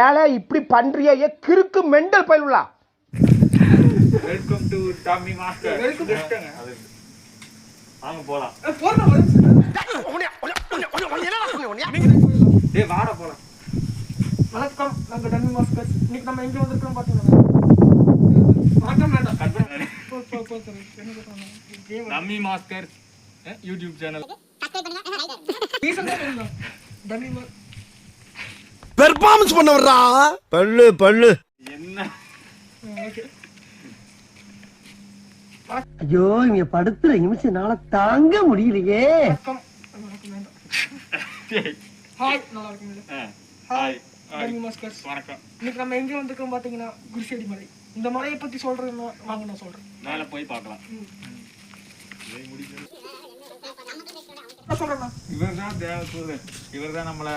ஏழை இப்படி பண்றிய ஏ கிறுக்கு mental பயிலுலா. Welcome to dummy master welcome அது வாங்க போலாம். டேய் வாடா போலாம். வணக்கம் நாங்க டம்மி மாஸ்டர்ஸ் இன்னைக்கு நம்ம எங்க வந்திருக்கோம் பாத்தீங்கன்னா வணக்கம் கட் பண்ணு? Dummy master YouTube channel performance பண்ண வர்றா பல்லு பல்லு. என்ன. ஐயோ இங்க படுத்துற நிமிஷம்னால தாங்க முடியலையே. ஹாய் நல்லா இருக்குங்களா ஹாய் வணக்கம். இன்னைக்கு நம்ம எங்க வந்திருக்கோம் பாத்தீங்கன்னா குருசேடி மலை. இந்த மலையை பத்தி சொல்றேன்னா வாங்க நான் சொல்றேன். மேல போய் பார்க்கலாம். சொல்றேண்ணா இவர் தான் தேவதூதன் இவர் தான் நம்மள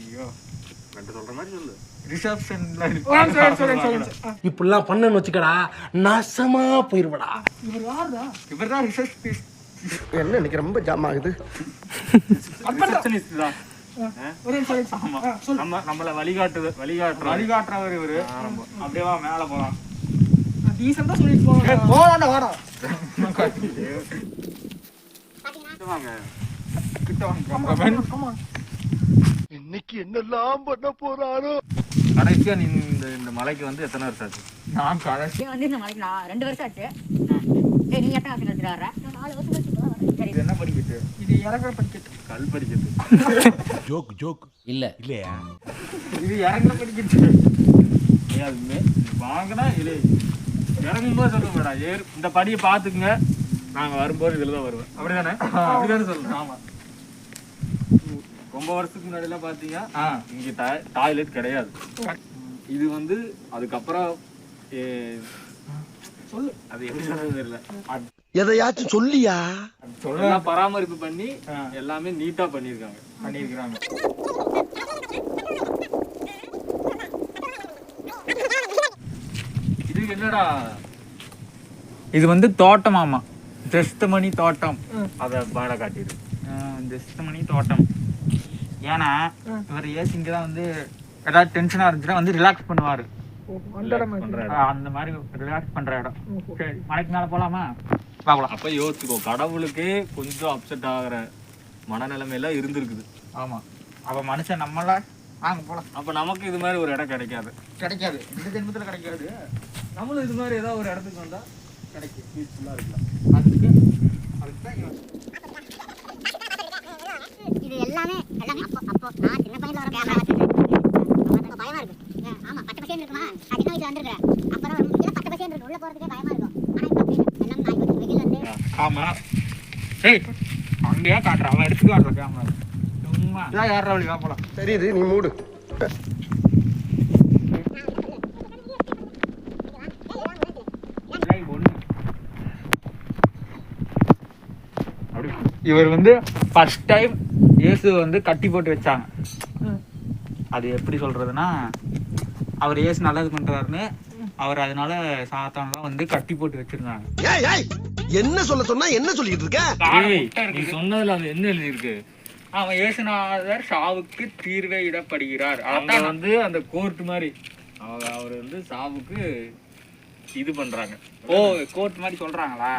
ஐயோ. கண்டு சொல்ற மாதிரி சொல்லு. இப்படிலாம் பண்ணன்னு வச்சுக்கடா நாசமா போயிருவடா. இவர் யாருடா? இவர் தான் என்ன இன்னைக்கு ரொம்ப ஜாம் ஆகுது? நம்மள வழிகாட்டு வழிகாட்டுற வழிகாட்டுறவர் இவரு. அப்படியே வா மேல போலாம். டீசெண்டா சொல்லிட்டு வாடா. வாங்க. கிட்ட வாங்க இன்னைக்கு என்னெல்லாம் பண்ண போறாரோ? கடைசியா நீ இந்த இந்த மலைக்கு வந்து எத்தனை வருஷம் ஆச்சு? நான் கடைசி நீ வந்து இந்த மலைக்கு நான் ரெண்டு வருஷம் ஆச்சு. ஏய் நீ எத்தனை வருஷம் வர்ற நான் நாலு வருஷம். சரி. என்ன படிக்கட்டு? இது இறங்குற படிக்கட்டு. கல் படிக்கட்டு. Joke joke. இல்ல. இல்லையா? இது இறங்குற அது மே- வாங்கினா இது இறங்கும்போது சொல்லுங்க மேடம் ஏறு. இந்த படியை பார்த்துக்குங்க. நாங்க வரும்போது இதுல தான் வருவேன். அப்படிதானே? அப்படிதானே சொல்லணும் ஆமா. ரொம்ப வருஷத்துக்கு முன்னாடி எல்லாம் பாத்தீங்க இங்க டாய்லெட் கிடையாது. இது வந்து அதுக்கப்புறம் சொல்லு. அது எப்படி சொல்றது தெரியல. எதையாச்சும் சொல்லியா? எல்லாம் பராமரிப்பு பண்ணி எல்லாமே நீட்டா பண்ணிருக்காங்க பண்ணிருக்காங்க இது என்னடா? இது வந்து தோட்டமாமா ஜெஸ்தமணி தோட்டம். அத பாட காட்டிடு ஜெஸ்தமணி தோட்டம். ஏன்னா இவர் ஏசி இங்க தான் வந்து ஏதாவது டென்ஷனா இருந்துச்சுன்னா வந்து ரிலாக்ஸ் பண்ணுவாரு. அந்த மாதிரி ரிலாக்ஸ் பண்ற இடம். சரி மலைக்கு மேல போலாமா? பார்க்கலாம். அப்ப யோசிச்சுக்கோ கடவுளுக்கே கொஞ்சம் அப்செட் ஆகுற மனநிலைமையில இருந்திருக்குது. ஆமா. அப்ப மனுஷன் நம்மள வாங்க போலாம். அப்ப நமக்கு இது மாதிரி ஒரு இடம் கிடைக்காது. கிடைக்காது. இந்த ஜென்மத்துல கிடைக்காது. நம்மளும் இது மாதிரி ஏதாவது ஒரு இடத்துக்கு வந்தா கிடைக்கும் பீஸ்ஃபுல்லா இருக்கலாம் அதுக்கு அதுக்கு. இது எல்லாமே எல்லாமே அப்போ அப்போ நான் சின்ன பையன்ல வர கேமரா வச்சுட்டு பயமா இருக்கு. ஏன், ஆமா பச்சை பசேன்னு இருக்குமா? நான் சின்ன வயசுல வந்திருக்கேன் அப்புறம் இதெல்லாம் பச்சை பசேன்னு இருக்கு. உள்ள போறதுக்கே பயமா இருக்கும். ஆனா இப்ப அப்படி இல்லை. எல்லாம் நாய் போச்சு வெயில் வந்து ஆமா ஏய் அங்கேயா காட்டுறான் அவன் எடுத்து காட்டுறான் கேமரா சும்மா. இதான் யாரா வழி? வா போலாம். தெரியுது நீ மூடு ஏய், ஒண்ணு. அப்படி இவர் வந்து ஃபர்ஸ்ட் டைம் இயேசு வந்து கட்டி போட்டு வச்சாங்க. அது எப்படி சொல்றதுன்னா அவர் இயேசு நல்லது பண்றாருன்னு அவர் அதனால சாத்தான்லாம் வந்து கட்டி போட்டு வச்சிருந்தாங்க. ஏய் ஏய் என்ன சொல்ல சொன்னா என்ன சொல்லிட்டு இருக்க? நீ சொன்னதுல அது என்ன எழுதி இருக்கு அவன் இயேசுநாதர் சாவுக்கு தீர்வே இடப்படுகிறார் அவங்க அதான். வந்து அந்த கோர்ட் மாதிரி அவர் வந்து சாவுக்கு இது பண்றாங்க. ஓ கோர்ட் மாதிரி சொல்றாங்களா?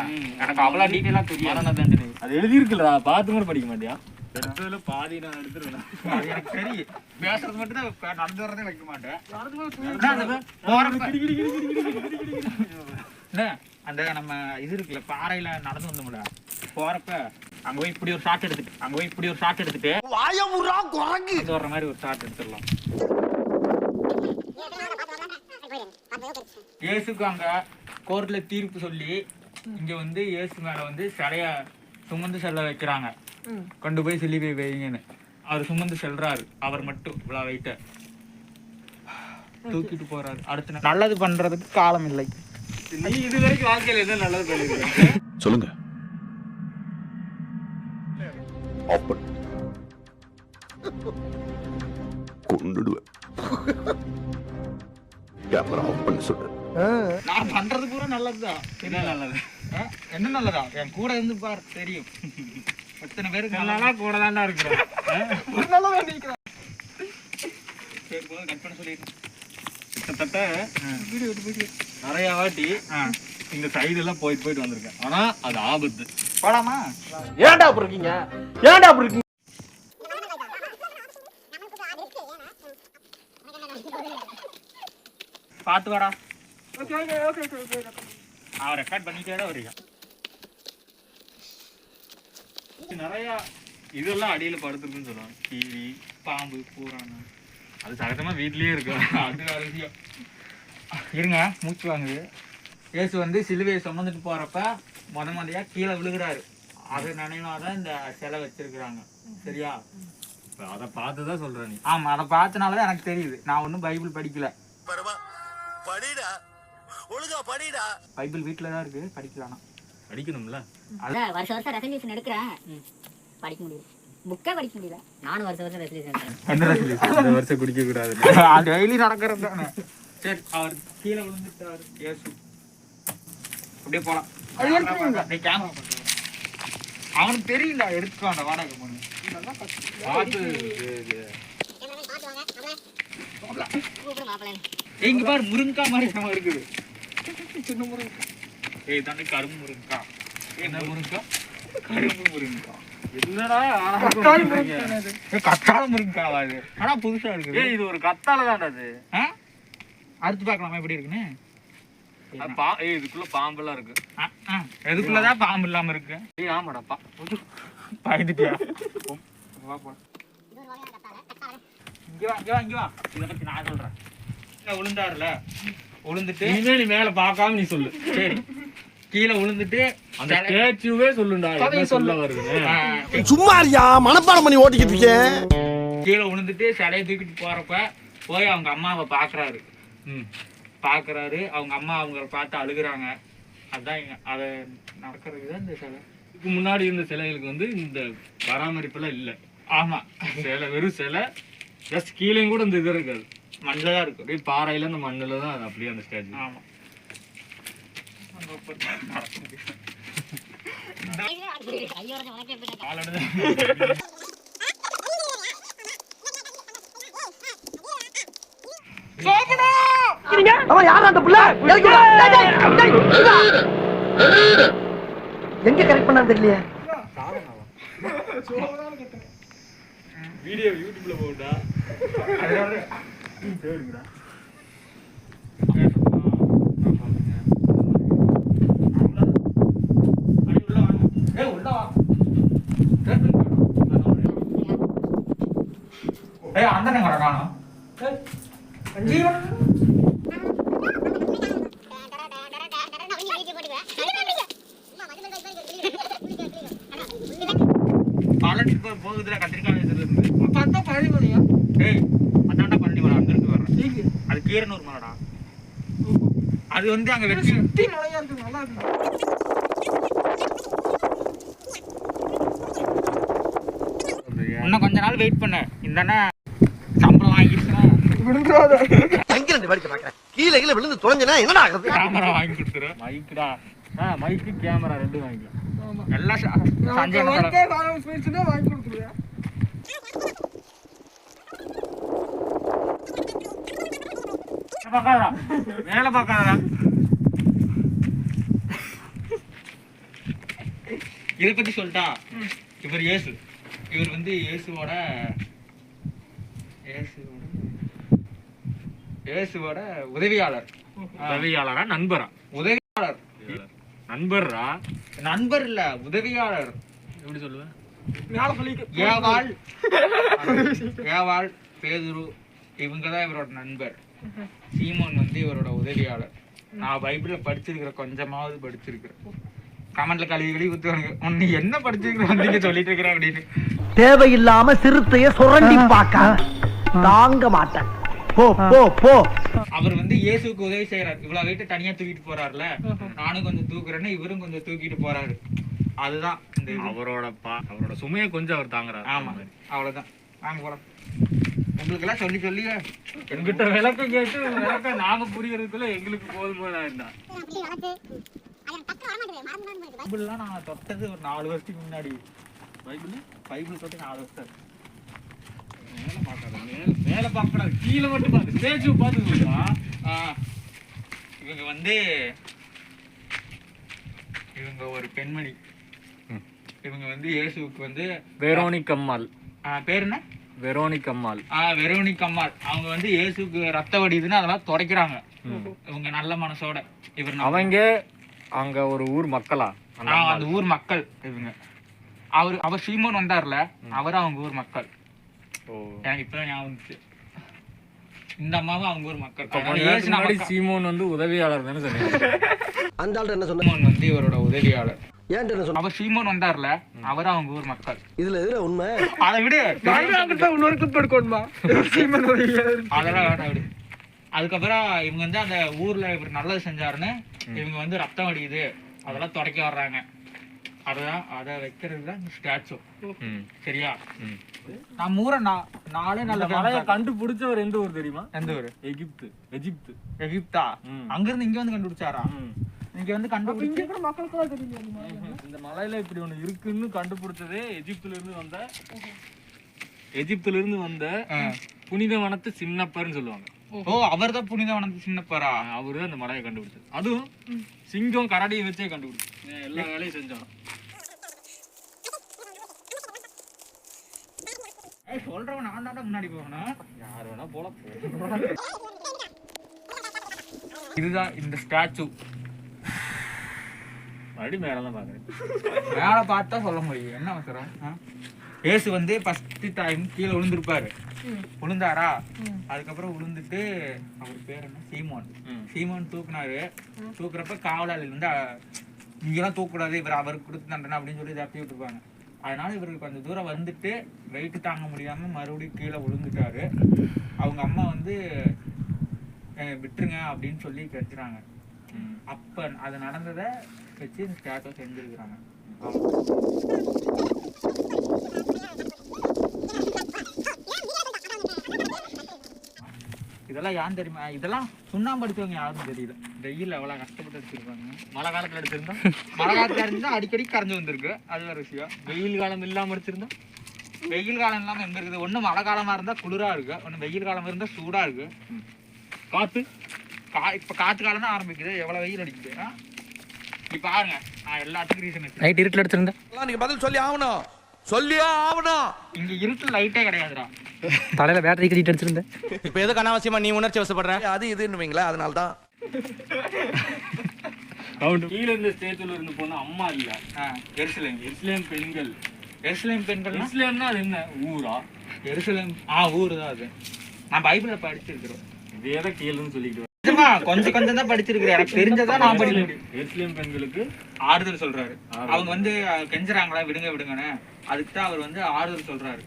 எனக்கு அவ்வளவு டீட்டெயிலா தெரியாது. மரண தண்டனை அது எழுதி இருக்குல்லடா பார்த்து கூட படிக்க மாட்டியா? எடுத்ததுல பாதி நான் எடுத்துருவேன். அது எனக்கு தெரியும் பேசுறது மட்டும் தான் நடந்து வரதே வைக்க மாட்டேன். அந்த போறப்ப. என்ன, அந்த நம்ம இது இருக்குல்ல பாறையில நடந்து வந்தோம்ல. போறப்ப அங்க போய் இப்படி ஒரு ஷாட் எடுத்துட்டு அங்க போய் இப்படி ஒரு ஷாட் எடுத்துட்டு வர்ற மாதிரி ஒரு ஷாட் எடுத்துடலாம். இயேசுக்கு அங்க கோர்ட்ல தீர்ப்பு சொல்லி இங்க வந்து இயேசு மேல வந்து சிலைய சுமந்து செல்ல வைக்கிறாங்க. கொண்டு போய் சிலுவை வைங்கன்னு. அவர் சுமந்து செல்றாரு. அவர் மட்டும் இவ்வளவு வெயிட்ட தூக்கிட்டு போறாரு. அடுத்து நல்லது பண்றதுக்கு காலம் இல்லை. நீ இது வரைக்கும் வாழ்க்கையில என்ன நல்லது பண்ணிருக்க? சொல்லுங்க. கொண்டுடுவேன் கேமரா ஆஃப் பண்ண சொல்லு. நான் பண்றது பூரா நல்லதுதான். என்ன நல்லது? என்ன நல்லதா? என் கூட இருந்து பார் தெரியும். எத்தனை பேருக்கு நல்லா கூட தாண்டா இருக்கிறேன் ஒரு நாளா சரி போதும் கட் பண்ண சொல்லிடுறேன் கிட்டத்தட்ட வீடியோ எடுத்து வீடியோ நிறைய வாட்டி இந்த சைடு எல்லாம் போயிட்டு போயிட்டு வந்திருக்கேன். ஆனா அது ஆபத்து. போலாமா? ஏன்டா அப்படி இருக்கீங்க? ஏன்டா அப்படி இருக்கீங்க? பார்த்து வாடா okay okay okay okay okay அவன் ரெக்கார்ட் பண்ணிட்டே தான் வரீங்க நிறைய இதெல்லாம் அடியில படுத்துருக்குன்னு சொல்லுவாங்க. கீரி பாம்பு பூரான. அது சகஜமா வீட்லயே இருக்கு. அது வேற விஷயம். இருங்க மூச்சு வாங்குது. இயேசு வந்து சிலுவையை சுமந்துட்டு போறப்ப முத முதையா கீழே விழுகிறாரு. அது நினைவாதான் இந்த சிலை வச்சிருக்கிறாங்க. சரியா? இப்ப அதை பார்த்து தான் சொல்ற நீ. ஆமா அதை பார்த்தனாலதான் எனக்கு தெரியுது. நான் ஒன்றும் பைபிள் படிக்கல. படிடா. ஒழுங்கா படிடா. பைபிள் வீட்டில் தான் இருக்கு படிக்கலாம் அடிக்கணும்ல அதான் வருஷம் வருஷம் ரெசல்யூஷன் எடுக்கிறேன். படிக்க முடியல. புக்கே படிக்க முடியல. நானும் வருஷம் வருஷம் ரெசல்யூஷன் இந்த வருஷம் குடிக்க கூடாது. டெய்லி நடக்கிறது தானே. சரி அவர் கீழே விழுந்துட்டாரு இயேசு அப்படியே போலாம். நீ கேமரா அவனுக்கு தெரியல எடுத்துக்கோ அந்த வாடகை பொண்ணு. பார்த்து இங்க பாரு முருங்கா மாதிரி நம்ம இருக்குது. சின்ன முறை ஏய் தாண்டி கரும்பு முருங்கா. என்ன முருங்கா? கரும்பு முருங்கா. என்னடா முருங்கை கத்தாழ முருங்காவா அது. ஆனா புதுசா இருக்குது. ஏய் இது ஒரு கத்தால தான்டா அது? அறுத்து பார்க்கலாமா எப்படி இருக்குன்னு? ஏய் இதுக்குள்ள பாம்பெல்லாம் இருக்கு. ஆ, ஆ. எதுக்குள்ளதான் பாம்பு இல்லாம இருக்கு? ஏய் ஆமாடா பா. பயந்துட்டியா? இங்க வா இங்க வா இங்க வா. இத பத்தி நான் சொல்றேன். விழுந்தாருல விழுந்துட்டு இனிமே நீ மேல பார்க்காம நீ சொல்லு. சரி. கீழே விழுந்துட்டு அந்த ஸ்டேச்சுவே சொல்லுண்டா என்ன சொல்ல. வருதுன்னு ஆ, சும்மா இருக்கியா? மனப்பாடம் பண்ணி ஓட்டிக்கிட்டு இருக்கேன் கீழே விழுந்துட்டு சிலையை தூக்கிட்டு போறப்ப போய் அவங்க அம்மாவை பாக்குறாரு. பாக்குறாரு. அவங்க அம்மா அவங்கள பார்த்து அழுகுறாங்க. அதான் அதை நடக்கிறது தான் இந்த சிலை. இதுக்கு முன்னாடி இருந்த சிலைகளுக்கு வந்து இந்த பராமரிப்புலாம் இல்ல. ஆமா. சிலை வெறும் சிலை. ஜஸ்ட் கீழேயும் கூட இந்த இது இருக்காது. மண்ணில் தான் இருக்கு. அப்படியே பாறையில அந்த மண்ணுல தான் அது அப்படியே அந்த ஸ்டேஜ் ஆமா. ஐயோ உனக்கு எப்படி அவன் யாரா அந்த புள்ள. எங்க கரெக்ட் பண்ணான்னு தெரியலையே. வீடியோ யூடியூப்ல போகுண்டா ஏய் அந்த நேரம் காணும். ஜீவன் பழனி போ- போகுதுல கத்திரிக்காய் வயசுல இருந்து பார்த்தா பழனி மலையா ஏய் அதான்டா பழனி மலை அங்க இருந்து வர்றேன் இங்க அது கீரனூர் மலைடா அது வந்து அங்க வெற்றி சுத்தி மலையா இருக்கு நல்லா இருக்கு. இன்னும் கொஞ்ச நாள் வெயிட் பண்ண. இந்த சம்பளம் வாங்கிடுச்சுன்னா தங்கி ரெண்டு படிக்க பாக்குறேன் கீழே கீழே விழுந்து தொலைஞ்சனா என்னடா கேமரா வாங்கி கொடுத்துரு. மைக்குடா. ஆ மைக்கு கேமரா ரெண்டும் வாங்கிக்கலாம். எல்லாம் சஞ்சய் வாங்கி கொடுத்துருவேன். வேலை பார்க்காதடா. இதை பத்தி சொல்லிட்டா இவர் இயேசு. இவர் வந்து இயேசுவோட இயேசுவோட இயேசுவோட உதவியாளர். உதவியாளரா நண்பரா? உதவியாளர். நண்பர்ரா நண்பர்? இல்ல உதவியாளர். எப்படி சொல்லுவேன் மேல ஏவாள். ஏவாள் பேதுரு இவங்க தான் இவரோட நண்பர். சீமோன் வந்து இவரோட உதவியாளர். நான் பைபிள்ல படிச்சிருக்கிற கொஞ்சமாவது படிச்சிருக்கிறேன். கமெண்ட்ல கழுவி கழுவி ஊத்துவாங்க உன்னை என்ன படிச்சிருக்கிற நீங்க சொல்லிட்டு இருக்கிற அப்படின்னு. தேவையில்லாம சிறுத்தைய சுரண்டி பார்க்க தாங்க மாட்டேன். போ போ போ. அவர் வந்து இயேசுக்கு உதவி செய்யறாரு இவ்வளவு வெயிட்ட தனியா தூக்கிட்டு போறாருல. நானும் கொஞ்சம் தூக்குறேன்னு இவரும் கொஞ்சம் தூக்கிட்டு போறாரு. அதுதான். அவரோட பா அவரோட சுமையை கொஞ்சம் அவர் தாங்குறாரு. ஆமா. அவ்வளவுதான். வாங்க போலாம். உங்களுக்கு எல்லாம் சொல்லி சொல்லி என்கிட்ட விளக்கம் கேட்டு விளக்கம் நாங்க புரியறதுக்குள்ள எங்களுக்கு போதுமான இருந்தா பைபிள்லாம் நான் தொட்டது ஒரு நாலு வருஷத்துக்கு முன்னாடி. பைபிள்? பைபிள் தொட்டு நாலு வருஷம். மேல பார்க்காத மேல மேல பார்க்கக்கூடாது. கீழே மட்டும் பார்த்து ஸ்டேஜ் பார்த்து இவங்க வந்து இவங்க ஒரு பெண்மணி. இவங்க வந்து இயேசுவுக்கு வந்து வெரோனிக் அம்மாள் ஆ, பேர் என்ன? வெரோனிக் அம்மாள். ஆ வெரோனிக் அம்மாள். அவங்க வந்து இயேசுக்கு ரத்த வடியுதுன்னு அதெல்லாம் துடைக்கிறாங்க. இவங்க நல்ல மனசோட. இவர் அவங்க அங்க ஒரு ஊர் மக்களா? அந்த ஊர் மக்கள் இவங்க. அவர் அவர் சீமோன் வந்தார்ல அவர் அவங்க ஊர் மக்கள். எனக்கு இப்ப ஞாபகம் இந்த அம்மாவும் அவங்க ஊர் மக்கள். சீமோன் வந்து உதவியாளர் தானே சொன்னீங்க? அந்த ஆள்கிட்ட என்ன சொன்ன? சீமோன் வந்து இவரோட உதவியாளர். ஏன்ட்ட என்ன சொன்ன? அவர் சீமோன் வந்தார்ல அவர் அவங்க ஊர் மக்கள். இதுல எதுல உண்மை. அதை விடு. இன்னொரு கிளிப் எடுக்கணுமா? சீமன் ஒரு ஏழு. அதெல்லாம் வேண்டாம் விடு. அதுக்கப்புறம் இவங்க வந்து அந்த ஊர்ல இவர் நல்லது செஞ்சாருன்னு இவங்க வந்து ரத்தம் வடியுது அதெல்லாம் துடைக்க வர்றாங்க. அதுதான் அதை வைக்கிறது தான் ஸ்டாச்சு. சரியா. நம்ம ஊரை நா- நாலே நல்ல மலையை கண்டுபிடிச்சவர் எந்த ஊர் தெரியுமா? எந்த ஊரு? எகிப்து. எகிப்து. எகிப்தா? ம். அங்க இருந்து இங்க வந்து கண்டுபிடிச்சாரா. இங்க வந்து கண்டுபிடிச்சு இங்க கூட மக்களுக்கு தெரியும் இந்த மலையில இப்படி ஒண்ணு இருக்குன்னு கண்டுபிடிச்சதே எகிப்துல இருந்து வந்த எகிப்துல இருந்து வந்த புனித வனத்து சின்னப்பர்னு சொல்லுவாங்க. ஓ அவர் தான் புனிதவனத்து சின்னப்பாரா? அவரு அந்த மலையை கண்டுபிடிச்சது. அதுவும் சிங்கம் கரடியை வச்சே கண்டுபிடிச்சு எல்லா வேலையும் செஞ்சோம் ஏய் சொல்றவன் நான் தான்டா முன்னாடி போகணும். யார் வேணா போல இதுதான் இந்த ஸ்டாச்சு. மறுபடியும் மேலதான் பாக்குறேன். மேல பார்த்தா சொல்ல முடியும். என்ன அவசரம்? இயேசு வந்து ஃபர்ஸ்ட் டைம் கீழே விழுந்திருப்பாரு. விழுந்தாரா? அதுக்கப்புறம் விழுந்துட்டு அவர் பேர் என்ன? சீமோன். சீமோன் தூக்குனாரு. தூக்குறப்ப காவலாளி வந்து நீங்களாம் தூக்கக்கூடாது. இவர் அவருக்கு கொடுத்து தண்டனை அப்படின்னு சொல்லி தப்பி விட்டுருப்பாங்க. அதனால இவருக்கு கொஞ்சம் தூரம் வந்துட்டு வெயிட் தாங்க முடியாம மறுபடியும் கீழே விழுந்துட்டாரு. அவங்க அம்மா வந்து விட்டுருங்க அப்படின்னு சொல்லி கத்துறாங்க அப்ப அது நடந்ததை வச்சு இந்த ஸ்டாச்சுவை செஞ்சிருக்கிறாங்க. இதெல்லாம் யான் தெரியுமா? இதெல்லாம் சுண்ணாம்பு அடிச்சவங்க யாரும் தெரியல. வெயில் அவ்வளோ கஷ்டப்பட்டு அடிச்சிருப்பாங்க. மழை காலத்தில் எடுத்திருந்தா மழை காலத்தில் இருந்தால் அடிக்கடி கரைஞ்சு வந்திருக்கு. அது வேற விஷயம். வெயில் காலம் இல்லாமல் எடுத்திருந்தா வெயில் காலம் இல்லாமல் எங்கே இருக்குது? ஒன்று மழை காலமாக இருந்தால் குளிராக இருக்குது ஒன்று வெயில் காலமாக இருந்தால் சூடாக இருக்கு. காற்று கா இப்ப காத்து காலம் தான் ஆரம்பிக்குது. எவ்வளவு வெயில் அடிக்குது? இப்ப பாருங்க. நான் எல்லாத்துக்கும் ரீசன் நைட் இருட்டில் எடுத்திருந்தா நீங்க பதில் சொல்லி ஆகணும். சொல்லியே ஆகணும். இங்க இருட்டு லைட்டே கிடையாதுடா. தலையில பேட்டரி கட்டிட்டு எடுத்திருந்தேன். இப்ப எதுக்கு அனாவசியமா நீ உணர்ச்சி வசப்படுற? அது இதுன்னு வைங்களேன் அதனால தான் கீழே இருந்த ஸ்டேத்துல இருந்து போன அம்மா இல்ல. ஆ, எருசலேம் இஸ்லேம் பெண்கள். எருசலேம் பெண்கள்னா? இஸ்லேம்னா அது என்ன? ஊரா? எருசலேம். ஆ ஊர் தான் அது. நான் பைபிள்ல படிச்சிருக்கிறோம். இதே தான் கீழன்னு சொல்லிட்டு நிஜமா கொஞ்சம் கொஞ்சம் தான் படிச்சிருக்கிறேன் எனக்கு தெரிஞ்சதா நான் படிக்க முடியும். பெண்களுக்கு ஆறுதல் சொல்றாரு. அவங்க வந்து கெஞ்சுறாங்களா விடுங்க விடுங்கன்னு. அதுக்கு தான் அவர் வந்து ஆறுதல் சொல்றாரு.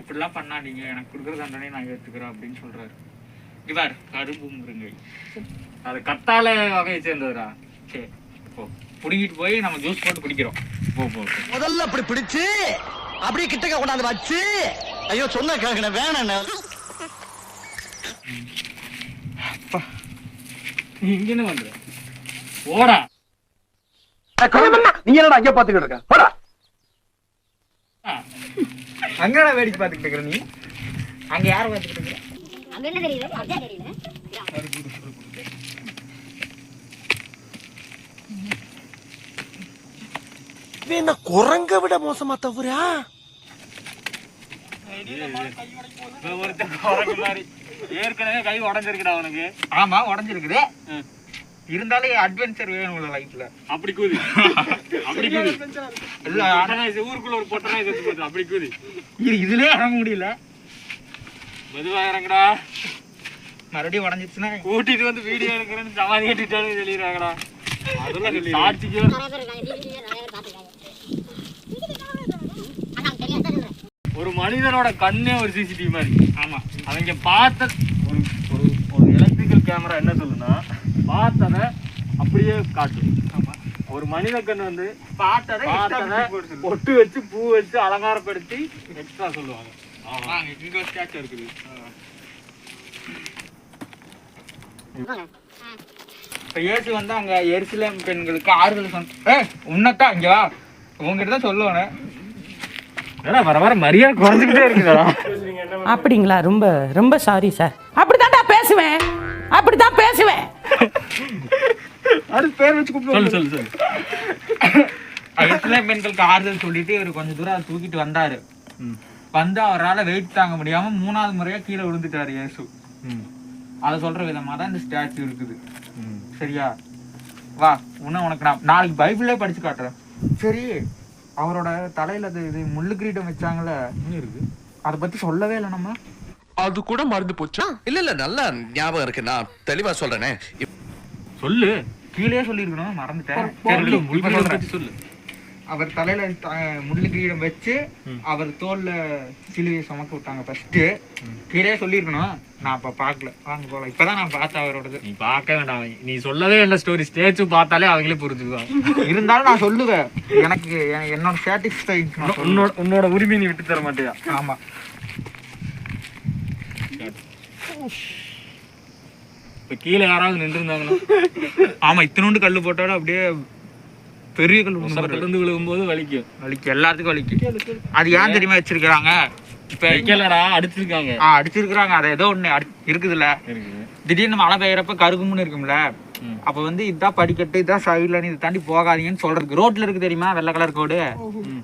இப்படிலாம் பண்ணாதீங்க எனக்கு கொடுக்குற தண்டனை நான் ஏத்துக்கிறேன் அப்படின்னு சொல்றாரு. இவர் கரும்பு முருங்கை. அது கத்தாழை வகையை சேர்ந்ததுடா. சரி போ. புடுங்கிட்டு போய் நம்ம ஜூஸ் போட்டு குடிக்கிறோம். போ போ. முதல்ல அப்படி பிடிச்சு அப்படியே கிட்டக்க கொண்டாந்து வச்சு ஐயோ சொன்ன கேட்கண வேணாம் நீ இங்க என்ன பண்ற ஓடா நீ என்னடா அங்கே பாத்துக்கிட்டு இருக்க? போடா. அங்கடா வேடிக்கை பார்த்துக்கிட்டு இருக்கிற நீ. அங்க யாரை பார்த்துக்கிட்டு இருக்கிற அங்க என்ன தெரியுது அதான் தெரியல? என்ன குரங்க விட மோசமா தவறா இவன் ஒருத்தன் குரங்கு மாதிரி ஏற்கனவே கை உடஞ்சிருக்குடா அவனுக்கு ஆமா உடஞ்சிருக்குது இருந்தாலும் அட்வென்ச்சர் வேணும்ல லைஃப்ல அப்படி கூதி. அப்படி கூதி. இல்ல பொட்டனாய் செ- ஊருக்குள்ள ஒரு பொட்டனாய் செத்து போச்சு அப்படி கூதி. இது இதுலயே இறங்க முடியல. மெதுவா இறங்குடா. மறுபடியும் உடஞ்சிருச்சுன்னா கூட்டிட்டு வந்து வீடியோ எடுக்கிறேன்னு சமாதி கட்டிட்டாலும் சொல்லிடுறாங்கடா. அதெல்லாம் சொல்லி சாட்சிக்கு நிறைய பேர் இருக்காங்க டிவில நிறைய பேர் பாத்துருக்காங்க ஆனா தெரியாத சொல்றேன் ஒரு மனிதனோட கண்ணே ஒரு சிசிடிவி மாதிரி. ஆமா. அவங்க பார்த்த ஒரு ஒரு ஒரு எலக்ட்ரிக்கல் கேமரா என்ன சொல்லுன்னா பார்த்தத அப்படியே காட்டும். ஆமா. ஒரு மனித கண் வந்து பார்த்ததை பார்த்தத பொட்டு வச்சு பூ வச்சு அலங்காரப்படுத்தி எக்ஸ்ட்ரா சொல்லுவாங்க. வாங்க இங்க ஒரு ஸ்டாச்சு இருக்குது. இப்ப இயேசு வந்து அங்க எருசலேம் பெண்களுக்கு ஆறுதல் சொன்ன ஏ உன்னத்தா இங்க வா. உங்ககிட்ட தான் சொல்லுவேன் வர வர மரியாதை குறைஞ்சிக்கிட்டே இருக்குதா அப்படிங்களா? ரொம்ப ரொம்ப சாரி சார் அப்படித்தான்டா பேசுவேன். அப்படித்தான் பேசுவேன். அது பேர் வச்சு கூப்பிடுவோம் சொல்லு சொல்லு பெண்களுக்கு ஆறுதல் சொல்லிட்டு இவர் கொஞ்சம் தூரம் அதை தூக்கிட்டு வந்தாரு. வந்து அவரால் வெயிட் தாங்க முடியாம மூணாவது முறையா கீழே விழுந்துட்டாரு இயேசு. அதை சொல்ற விதமா தான் இந்த ஸ்டாச்சு இருக்குது. சரியா? வா இன்னும் உனக்கு நான் நாளைக்கு பைபிளே படிச்சு காட்டுறேன். சரி. அவரோட தலையில அது இது முள்ளு கிரீடம் வச்சாங்கல்ல. இருக்கு. அதை பத்தி சொல்லவே இல்லை நம்ம. அது கூட மறந்து போச்சா. இல்ல இல்ல நல்லா ஞாபகம் இருக்கு. நான் தெளிவா சொல்றேனே. சொல்லு. கீழே சொல்லியிருக்கணும். மறந்துட்டேன். சொல்லு. அவர் தலையில முள்ளு கிரீடம் வச்சு அவர் தோல்ல சிலுவையை சுமக்க விட்டாங்க ஃபர்ஸ்ட் கீழே சொல்லியிருக்கணும். நான் அப்ப பார்க்கல. வாங்க போலாம். இப்பதான் நான் பார்த்தேன் அவரோடது. நீ பார்க்க வேண்டாம். நீ சொல்லவே இல்லை ஸ்டோரி ஸ்டேச்சு பார்த்தாலே அவங்களே புரிஞ்சுக்குவாங்க இருந்தாலும் நான் சொல்லுவேன். எனக்கு என்னோட சாட்டிஸ்ஃபைங் உன்னோட உன்னோட உரிமை நீ விட்டு தர மாட்டியா? ஆமா. இப்ப கீழே யாராவது நின்று இருந்தாங்கன்னா ஆமா இத்தினோண்டு கல்லு போட்டாலும் அப்படியே பெரிய கல். இருந்து விழுகும்போது வலிக்கும். வலிக்கு எல்லாத்துக்கும் வலிக்கு அது ஏன் தெரியுமா வச்சிருக்கிறாங்க? இப்ப வைக்கலடா அடிச்சிருக்காங்க. ஆ அடிச்சிருக்கிறாங்க. அது ஏதோ ஒண்ணு அடி இருக்குதுல்ல. இருக்குது திடீர்னு மழை பெய்யறப்ப கருகும்னு இருக்கும்ல. அப்ப வந்து இதான் படிக்கட்டு இதான் சைடுல இதை தாண்டி போகாதீங்கன்னு சொல்றதுக்கு. ரோட்ல இருக்கு தெரியுமா? வெள்ளை கலர் கோடு?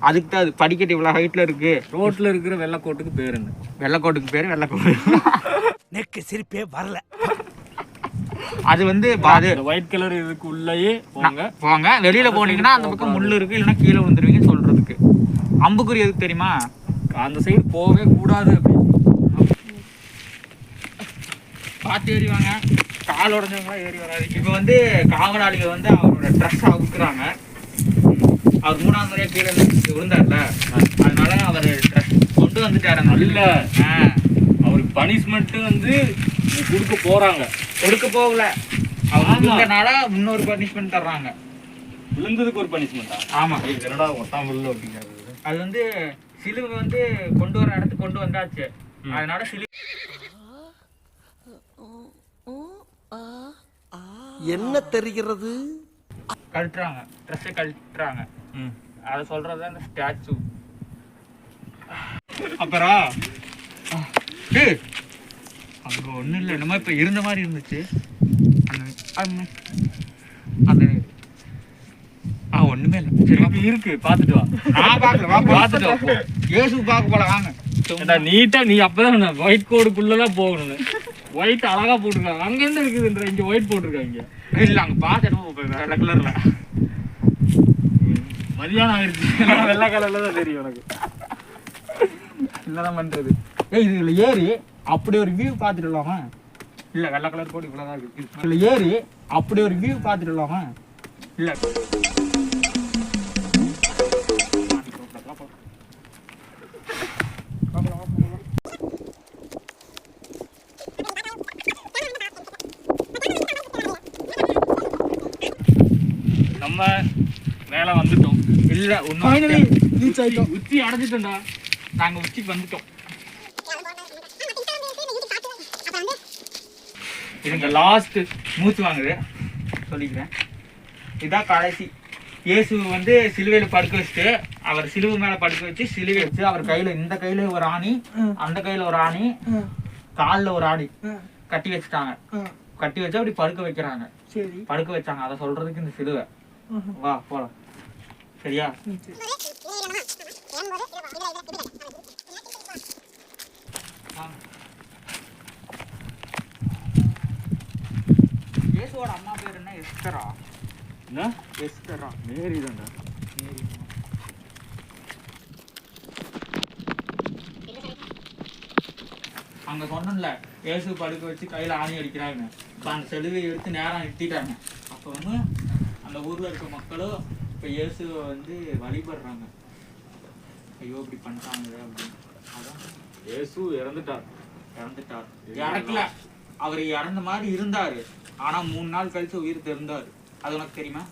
அதுக்கு தான் அது படிக்கட்டு இவ்வளவு ஹைட்ல இருக்கு. ரோட்ல இருக்கிற வெள்ளக்கோட்டுக்கு பேர் என்ன? வெள்ளைக்கோட்டுக்கு பேரு வெள்ளைக்கோடு நெக்கு சிரிப்பே வரல. அது வந்து அது ஒயிட் கலர் இதுக்கு உள்ளேயே போங்க. போங்க. வெளியில போனீங்கன்னா அந்த பக்கம் முள்ளு இருக்கு இல்லைன்னா கீழே விழுந்துருவீங்கன்னு சொல்றதுக்கு. அம்புக்குறி எதுக்கு தெரியுமா? அந்த சைடு போகவே கூடாது அப்படி. பார்த்து ஏறி வாங்க. கால் உடஞ்சவங்களா ஏறி வராதீங்க. இப்போ வந்து காவலாளிகள் வந்து அவரோட ட்ரெஸ் அவுக்குறாங்க அவர் மூணாவது முறையா கீழே விழுந்தார்ல. அதனால அவர் ட்ரெஸ் கொண்டு வந்துட்டாரு. ஆ, அவருக்கு பனிஷ்மெண்ட் வந்து கொடுக்க போறாங்க. கொடுக்க போகல. விழுந்தனால இன்னொரு பனிஷ்மெண்ட் தர்றாங்க. விழுந்ததுக்கு ஒரு பனிஷ்மெண்டா ஆமா. என்னடா ஒட்டாம விழுல அப்படிங்கிறது அது வந்து சிலுவை வந்து கொண்டு வர இடத்துக்கு கொண்டு வந்தாச்சு. அதனால சிலு என்ன தெரிகிறது? கழட்டுறாங்க. ட்ரெஸ்ஸை கழட்டுறாங்க. அதை சொல்றது அந்த ஸ்டாச்சு அப்புறம் அங்க ஒண்ணும் இல்லை என்னமோ இப்ப இருந்த மாதிரி இருந்துச்சு. அந்த அந்த- ஆ ஒண்ணுமே இல்லை. சரி வா. இருக்கு பாத்துட்டு வா. நான் பார்க்கல வா பார்த்துட்டு வா. இயேசு பார்க்க போல வாங்க. ஏண்டா நீட்டா நீ அப்பதான் ஒயிட் கோடுக்குள்ளதான் போகணும் ஒயிட் அழகா போட்டிருக்காங்க. அங்க இருந்து இருக்குதுன்ற இங்க ஒயிட் போட்டிருக்காங்க இல்ல அங்க பார்த்து வெள்ளை கலர்ல மதியானம் ஆயிருச்சு. வெள்ளை கலர்ல தான் தெரியும் எனக்கு. என்னதான் பண்றது? ஏய் இதுல ஏறி அப்படி ஒரு வியூ பார்த்துடலாமா இல்ல வெள்ளை கலர் கோடு இவ்வளவுதான் இருக்கு. இதுல ஏறி அப்படி ஒரு வியூ பார்த்துடலாமா இல்ல. நம்ம மேல வந்துட்டோம். இல்ல உச்சி அடைஞ்சிட்டோம்டா. நாங்க உச்சிக்கு வந்துட்டோம். இதுங்க லாஸ்ட் மூச்சு வாங்குது. சொல்லிக்கிறேன். இதான் கடைசி. இயேசு வந்து சிலுவையில படுக்க வச்சுட்டு அவர் சிலுவை மேல படுக்க வச்சு சிலுவை வச்சு அவர் கையில இந்த கையில ஒரு ஆணி அந்த கையில ஒரு ஆணி கால்ல ஒரு ஆணி கட்டி வச்சுட்டாங்க. கட்டி வச்சு அப்படி படுக்க வைக்கிறாங்க. படுக்க வச்சாங்க. அதை சொல்றதுக்கு இந்த சிலுவை. வா போலாம். சரியா? இயேசுவோட அம்மா பேர் என்ன? எஸ்தரா. என்ன? எஸ்தரா. மேரி தான்டா அங்க சொன்னேன்ல இயேசு படுக்க வச்சு கையில ஆணி அடிக்கிறாங்க இப்ப அந்த செலுவை எடுத்து நேரம் நிறுத்திட்டாங்க. அப்ப வந்து அந்த ஊர்ல இருக்க மக்களும் இப்ப இயேசுவை வந்து வழிபடுறாங்க. ஐயோ இப்படி பண்ணிட்டாங்க அப்படின்னு. அதான். இயேசு இறந்துட்டார். இறந்துட்டார். இறக்கல. அவர் இறந்த மாதிரி இருந்தாரு. ஆனா மூணு நாள் கழிச்சு உயிர் தெரிந்தாரு. அது உனக்கு தெரியுமா?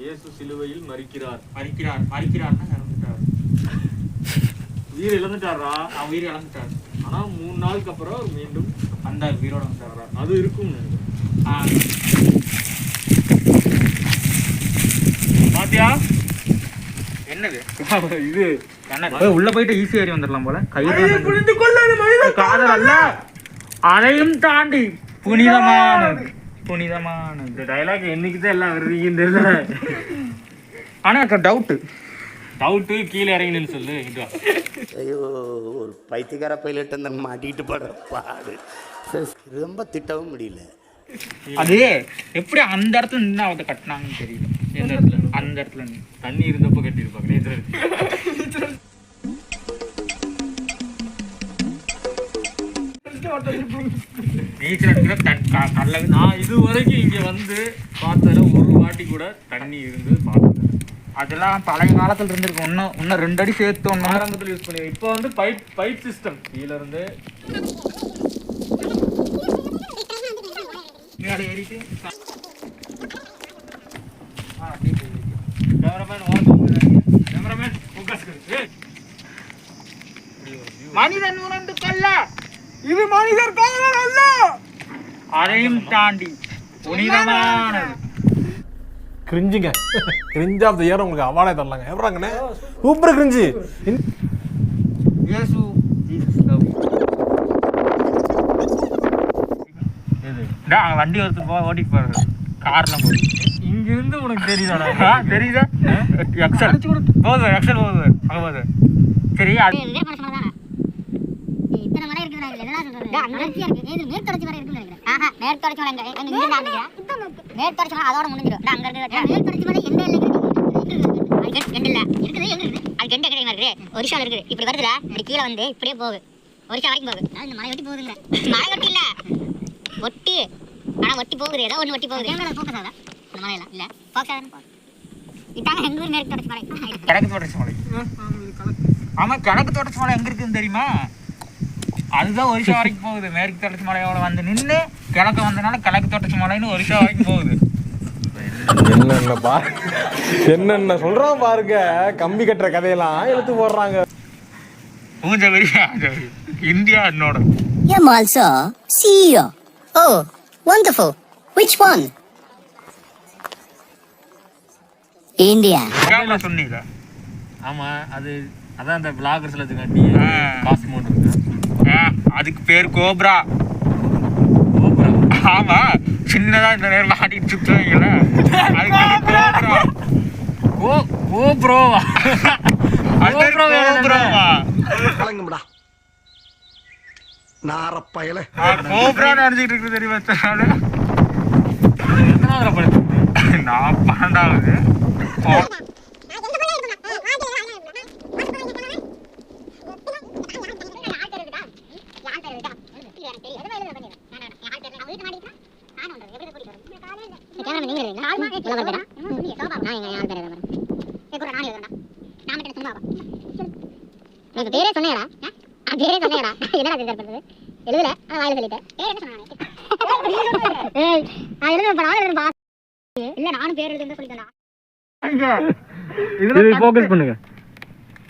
இயேசு சிலுவையில் மறிக்கிறார் மறிக்கிறார் மறிக்கிறார்னா இறந்துட்டார். உயிர் இழந்துட்டாரா? அவர் உயிர் இழந்துட்டார். ஆனா மூணு நாளுக்கு அப்புறம் மீண்டும் அந்த உயிரோட வந்தார்? அது இருக்கும் பாத்தியா? என்னது? இது என்ன உள்ள போயிட்டு ஈஸி ஏறி வந்துடலாம் போல. கயிறு புரிந்து கொள்ளாது காதல் அல்ல. அதையும் தாண்டி புனிதமானது. புனிதமானது. இந்த டைலாக் என்னைக்கு தான் எல்லாம் வருவீங்கன்னு தெரியல. ஆனா எனக்கு டவுட்டு டவுட்டு கீழே இறங்கினு சொல்லு இதுவா ஐயோ ஒரு பைத்தியக்கார பைலட் அந்த மாட்டிக்கிட்டு படுற பாடு. ரொம்ப திட்டவும் முடியல. அது எப்படி அந்த இடத்துல நின்று அவத்தை கட்டினாங்கன்னு தெரியல. எந்த இடத்துல? அந்த இடத்துல. தண்ணி இருந்தப்போ கட்டியிருப்பாங்க நீச்சல் அடிக்கிற தன் நான் இது வரைக்கும் இங்கே வந்து பார்த்ததுல ஒரு வாட்டி கூட தண்ணி இருந்து பார்த்தது அதெல்லாம் பழைய காலத்துல இருந்திருக்கு இன்னும் இன்னும் ரெண்டு அடி சேர்த்து ஒன்று ஆரம்பத்தில் யூஸ் பண்ணி இப்போ வந்து பைப் பைப் சிஸ்டம் கீழேருந்து மேலே ஏறிட்டு கேமராமேன் ஓரம் கேமராமேன் மனிதன் உணர்ந்து கொள்ள இது மனிதர் காதல் அல்ல. அதையும் தாண்டி புனிதமானது. கிரிஞ்சுங்க. கிரிஞ்ச் ஆஃப் த இயர் உங்களுக்கு அவார்டே தரலாங்க. எப்படாங்கண்ணே சூப்பர் கிரிஞ்சு. இயேசு அங்க வண்டி ஒருத்தர் போ ஓட்டிட்டு போறது கார்ல போகுது இங்க இருந்து உனக்கு தெரியுதாடா? ஆ, தெரியுதா? எக்ஸல் போகுது எக்ஸல் போகுது. அங்க போகுது. சரி அது விவேக் பண்ண சொன்னதானே இத்தனை மலை இருக்குது நான் எதனா இருக்கு இருக்குன்னு நினைக்கிறேன் ஆஹா எங்க எங்க இங்க நான் அதோட முடிஞ்சிடும் அங்க இருக்கு மலை எந்த இருக்குது எங்க இருக்குது அது கெண்ட கிடையாது இருக்குது ஒரிசால இருக்குது இப்படி வருதுல இப்படி கீழே வந்து இப்படியே போகுது ஒரிசா வரைக்கும் போகுது அது இந்த மலை ஒட்டி போகுதுங்க மலை ஒட்டி இல்ல ஒட்டி ஆனா ஒட்டி போகுது ஏதோ ஒண்ணு ஒட்டி போகுது கேமரா ஃபோக்கஸ் ஆகுதா இந்த மலையில இல்ல ஃபோக்கஸ் ஆகுது இதாங்க எங்க ஊர் மேற்கு தொடர்ச்சி மலை கிழக்கு தொடர்ச்சி மலை ஆமா கிழக்கு தொடர்ச்சி மலை எங்க இருக்குன்னு தெரியுமா அதுதான் ஒரிசா வரைக்கும் போகுது. மேற்கு தொடர்ச்சி மலையோட வந்து நின்று கிழக்கு வந்தனால கிழக்கு தொடர்ச்சி மலைன்னு ஒரிசா வரைக்கும் போகுது. என்னென்ன பா என்னென்ன சொல்றோம் பாருங்க. கம்பி கட்டுற கதையெல்லாம் எடுத்து போடுறாங்க. பூஞ்ச பெரிய இந்தியா என்னோட. I'm also CEO. Oh, wonderful. Which one? Camera சொன்னீங்க. ஆமா அது அதான் அந்த பிளாகர்ஸ்ல வச்சுக்காட்டி ஆ. காஸ்மோட் இருக்கு அதுக்கு பேர் கோப்ரா. ஆமா சின்னதா இந்த நேரம் மாட்டிட்டு சுத்துவாங்கல்ல? அதுக்கு பேர் கோப்ரா. கோ கோப்ரோவா? அது? கோப்ராவா. கலங்கும்டா நாரப்பயல. கோப்ரா நினைச்சிட்டு இருக்கு தெரியுமா செஞ்சு பண்றது? எழுதல? ஆனா வாயில சொல்லிட்டேன். பேர் என்ன சொன்னானே ஏய் நான் எழுதுன நான் எழுதுன இல்ல நானும் பேர் எழுதுன்னு சொல்லிட்டேன் இது ஃபோக்கஸ் பண்ணுங்க.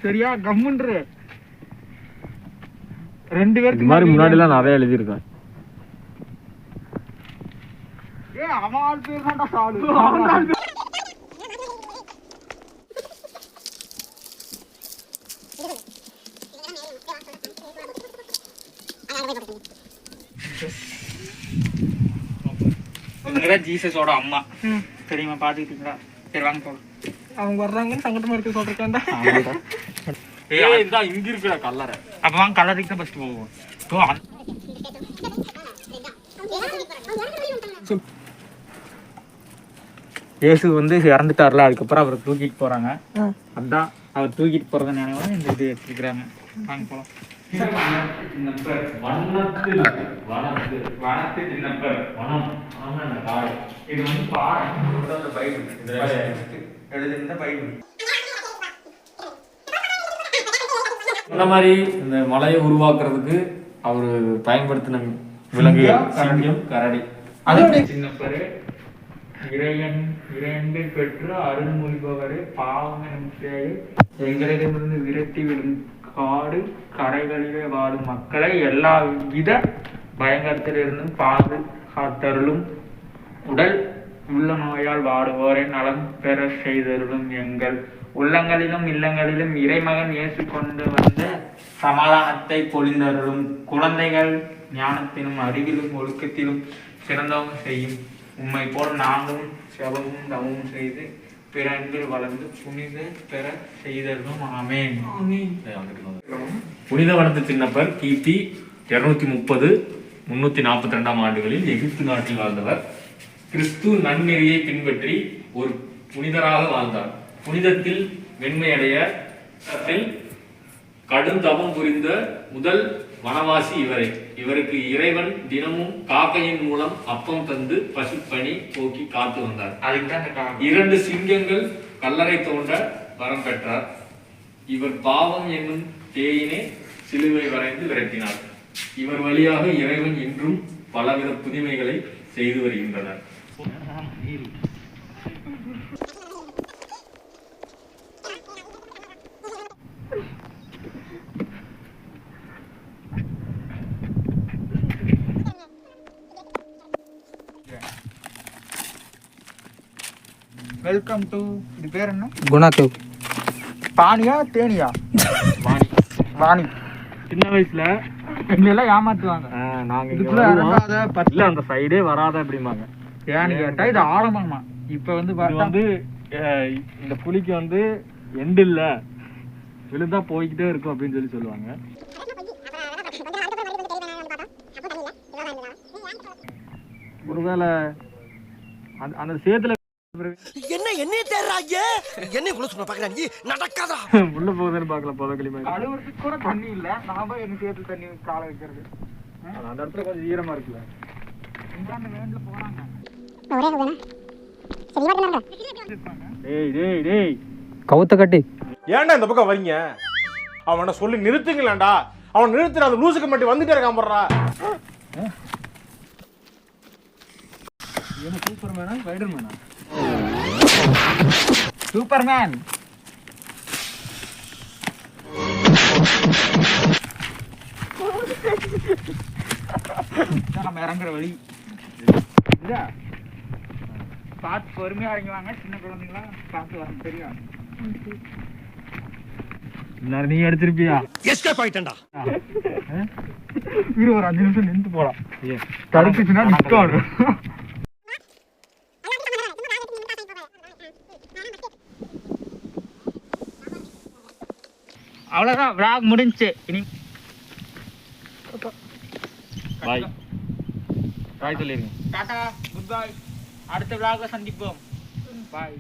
சரியா கம்முன்று. ரெண்டு பேருக்கு மாதிரி முன்னாடிலாம் நிறைய எழுதியிருக்கேன் ஏ அவன் ஆள் பேர் தான்டா சாலு இவங்கதான் ஜீசஸோட அம்மா தெரியுமா பாத்துக்கிட்டீங்களா சரி வாங்க போலாம். அவங்க வர்றாங்கன்னு சங்கடமா இருக்கு சொல்றேன்டா ஏய் இந்தா இங்க இருக்குடா கல்லறை அப்ப வாங்க கலருக்கு தான் ஃபர்ஸ்ட் போவோம் ஓ, அந்த- இயேசு வந்து இறந்துட்டார்ல அதுக்கப்புறம் அவரை தூக்கிட்டு போறாங்க. அதான் அவர் தூக்கிட்டு போறத நினைவு இந்த இது எடுத்துக்கிறாங்க வாங்க போலாம். இது வந்து பைபிள். இந்த மாதிரி இந்த மலையை உருவாக்குறதுக்கு அவர் பயன்படுத்தின விலங்கு சிங்கம் கரடி. அது சின்னப்பரு இறையன் இறையன்பை பெற்று அருள்மொழிபவரே பாவம் எங்களிடமிருந்து விரட்டி விடும் காடு கரைகளிலே வாழும் மக்களை எல்லா வித பயங்கரத்திலிருந்தும் பாதுகாத்தருளும். உடல் உள்ள நோயால் வாடுவோரை நலம் பெற செய்தருளும் எங்கள் உள்ளங்களிலும் இல்லங்களிலும் இறைமகன் இயேசு கொண்டு வந்த சமாதானத்தை பொழிந்தருளும். குழந்தைகள் ஞானத்திலும் அறிவிலும் ஒழுக்கத்திலும் சிறந்தவங்க செய்யும். உம்மை போல் நாங்களும் செவமும் தவமும் செய்து பிற அன்பில் வளர்ந்து புனித பெற செய்தருளும் ஆமென். புனித வனத்து சின்னப்பர் கிபி இருநூத்தி முப்பது முன்னூத்தி நாற்பத்தி ரெண்டாம் ஆண்டுகளில் எகிப்து நாட்டில் வாழ்ந்தவர். கிறிஸ்து நன்னெறியை பின்பற்றி ஒரு புனிதராக வாழ்ந்தார். புனிதத்தில் வெண்மையடைய கடும் தவம் புரிந்த முதல் வனவாசி இவரே. இவருக்கு இறைவன் தினமும் காக்கையின் மூலம் அப்பம் தந்து பசுப்பணி போக்கி காத்து வந்தார். இரண்டு சிங்கங்கள் கல்லறை தோண்ட வரம் பெற்றார். இவர் பாவம் என்னும் தேயினை சிலுவை வரைந்து விரட்டினார். இவர் வழியாக இறைவன் இன்றும் பலவித புதுமைகளை செய்து வருகின்றனர். வெல்கம் டு இது பேர் என்ன? குணா கேவ் பானியா தேனியா? வாணி வாணி சின்ன வயசுல எங்களெல்லாம் ஏமாத்துவாங்க. நாங்க இதுக்குள்ள வருவோம். இறங்காத பத்து இல்ல அந்த சைடே வராத அப்படிம்பாங்க. ஏன்னு கேட்டா இது ஆழமாமா? இப்ப வந்து வந்து இந்த புலிக்கு வந்து எண்டு இல்ல. விழுந்தா போய்கிட்டே இருக்கும் அப்படின்னு சொல்லி சொல்லுவாங்க. ஒருவேளை அந்த அந்த சேத்துல என்ன என்னைய தேடுறாங்க? என்னைய குள்ள சொன்ன பாக்குறா நீ நடக்காதா உள்ள போகுதுன்னு பாக்கல மாதிரி. அழுவுறதுக்கு கூட தண்ணி இல்ல. நாம எங்க சேர்த்து தண்ணி கால வைக்கிறது. அந்த இடத்துல கொஞ்சம் ஈரமா இருக்குல்ல. தானே சரி இவர்தான் டேய் டேய் டேய். கவுத்த கட்டி. ஏன்டா இந்த பக்கம் வரீங்க? அவனை சொல்லி நிறுத்துங்களேன்டா. அவன் நிறுத்துற அந்த லூசுக்கு மட்டும் வந்துட்டே இருக்கான் போடுறா. என்ன சூப்பர்மேனா ஸ்பைடர்மேனா? சூப்பர்மேன். நம்ம இறங்குற வழி. இதா பார்த்து பொறுமையா இறங்குவாங்க சின்ன குழந்தைங்களா பார்த்து வரணும் தெரியும்? எல்லாரும் நீ எடுத்திருப்பியா? எஸ்கேப் ஆயிட்டேன்டா. இரு ஒரு அஞ்சு நிமிஷம் நின்று போலாம். தடுத்துச்சுன்னா நிற்கும் அவ்வளோதான் விளாக் முடிஞ்சுச்சு இனி பாய் பாய் சொல்லிருங்க. டாடா குட் பை அடுத்த விளாக்ல சந்திப்போம். பாய்